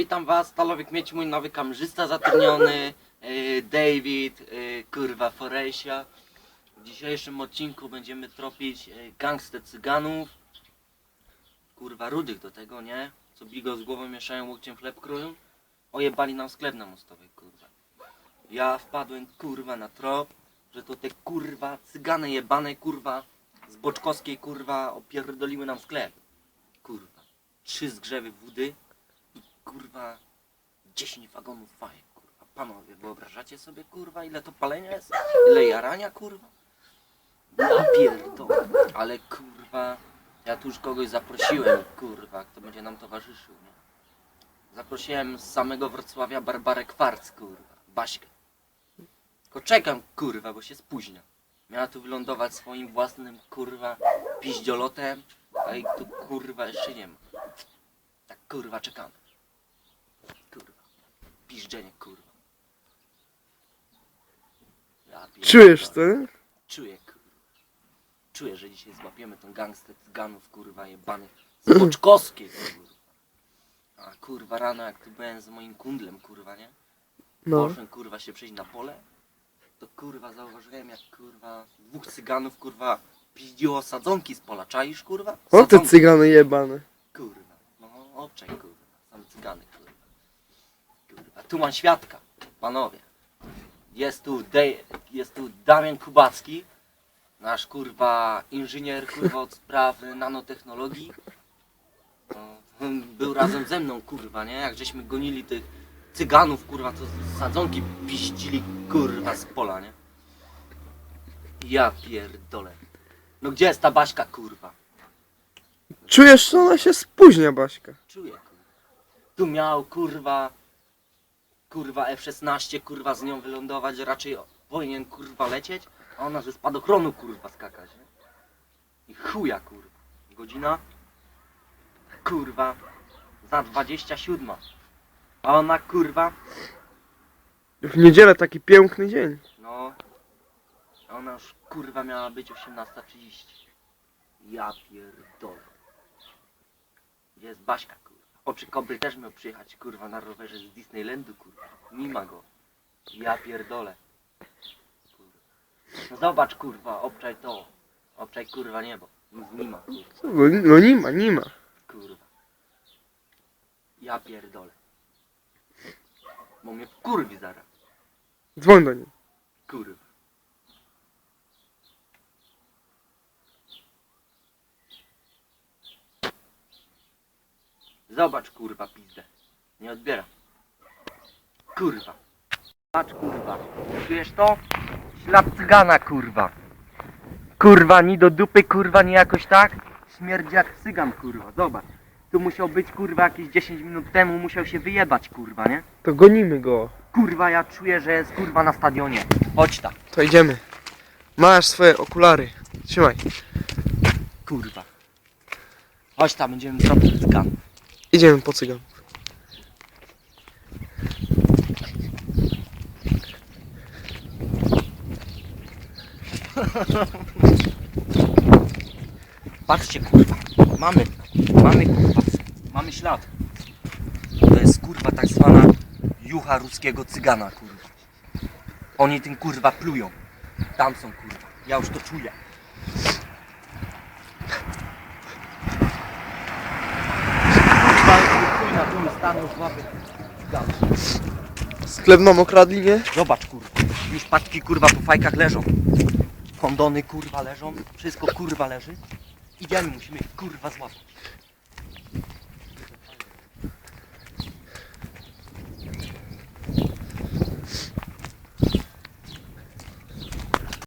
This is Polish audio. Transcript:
Witam was, Stalowiek Mieć, mój nowy kamerzysta zatrudniony, yy, David, yy, kurwa Foresia. W dzisiejszym odcinku będziemy tropić yy, gangstę cyganów. Kurwa rudych do tego, nie? Co bigo z głową mieszają, łokciem chleb krują. Ojebali nam sklep na mostowej, kurwa. Ja wpadłem, kurwa, na trop, że to te kurwa cygany jebane, kurwa, z Boczkowskiej, kurwa, opierdoliły nam sklep. Kurwa. Trzy zgrzewy wody kurwa 10 wagonów fajek, kurwa. Panowie, wyobrażacie sobie, kurwa, ile to palenia jest? Ile jarania, kurwa? Ja pierdolę. Ale kurwa, ja tu już kogoś zaprosiłem, kurwa, kto będzie nam towarzyszył, nie? Zaprosiłem z samego Wrocławia Barbarę Kwarc, kurwa, Baśkę. Tylko czekam, kurwa, bo się spóźnia. Miała tu wylądować swoim własnym, kurwa, piździolotem, a ich tu, kurwa, jeszcze nie ma. Tak, kurwa, czekamy. Piżdżenie, kurwa. Ja pierdolę. Czujesz to? nie? Czuję, kurwa. Czuję, że dzisiaj złapiemy tą gangstę cyganów, kurwa, jebanych z Boczkowskiej, kurwa. A kurwa, rano jak tu byłem z moim kundlem, kurwa, nie? No. Poszłem, kurwa, się przejść na pole, to kurwa, zauważyłem jak, kurwa, dwóch cyganów, kurwa, piździło sadzonki z pola. Czaisz, kurwa? O te Sadzonki. cygany jebane. Kurwa, no obczaj kurwa, sam cygany kurwa. Tu mam świadka, panowie. Jest tu, Dej, jest tu Damian Kubacki, nasz kurwa inżynier kurwa od spraw nanotechnologii. No, on był razem ze mną kurwa, nie? Jak żeśmy gonili tych cyganów kurwa, z sadzonki piździli kurwa z pola, nie? Ja pierdolę. No gdzie jest ta Baśka kurwa? Czujesz, że ona się spóźnia, Baśka. Czuję, kurwa. Tu miał, kurwa, kurwa F-16, kurwa, z nią wylądować, raczej powinien, kurwa, lecieć, a ona ze spadochronu, kurwa, skakać, nie? I chuja, kurwa. Godzina, kurwa, za 27. A ona, kurwa, W niedzielę taki piękny dzień. no, a ona już, kurwa, miała być 18.30. Ja pierdolę. Gdzie jest Baśka, kurwa? Oczy Kobry też miał przyjechać, kurwa, na rowerze z Disneylandu, kurwa. Nie ma go. Ja pierdolę. Kurwa. No zobacz, kurwa, obczaj to. Obczaj, kurwa, niebo. Nic nie ma, kurwa. No, no nie ma, nie ma. kurwa. Ja pierdolę. Bo mnie kurwi zaraz. Dzwoń do niej. Kurwa. Zobacz kurwa pizdę. Nie odbiera. Kurwa. Patrz kurwa. Czujesz to? Ślad cygana kurwa. Kurwa, ni do dupy kurwa, nie jakoś tak? Śmierdzi jak cygan kurwa, zobacz. Tu musiał być kurwa jakieś 10 minut temu, musiał się wyjebać kurwa, nie? To gonimy go. Kurwa, ja czuję, że jest kurwa na stadionie. Chodź tam. To idziemy. Masz swoje okulary. Trzymaj. Kurwa. Chodź tam, będziemy zrobić skan. Idziemy po cygan. Patrzcie kurwa. Mamy. Mamy kurwa. Mamy ślad. To jest kurwa tak zwana jucha ruskiego cygana kurwa. Oni tym kurwa plują. Tam są kurwa. Ja już to czuję. Kurwa, na dół stanął. Sklep okradli, nie? Zobacz kurwa, już paczki kurwa po fajkach leżą. Kondony kurwa leżą, wszystko kurwa leży. Idziemy, musimy kurwa złapać.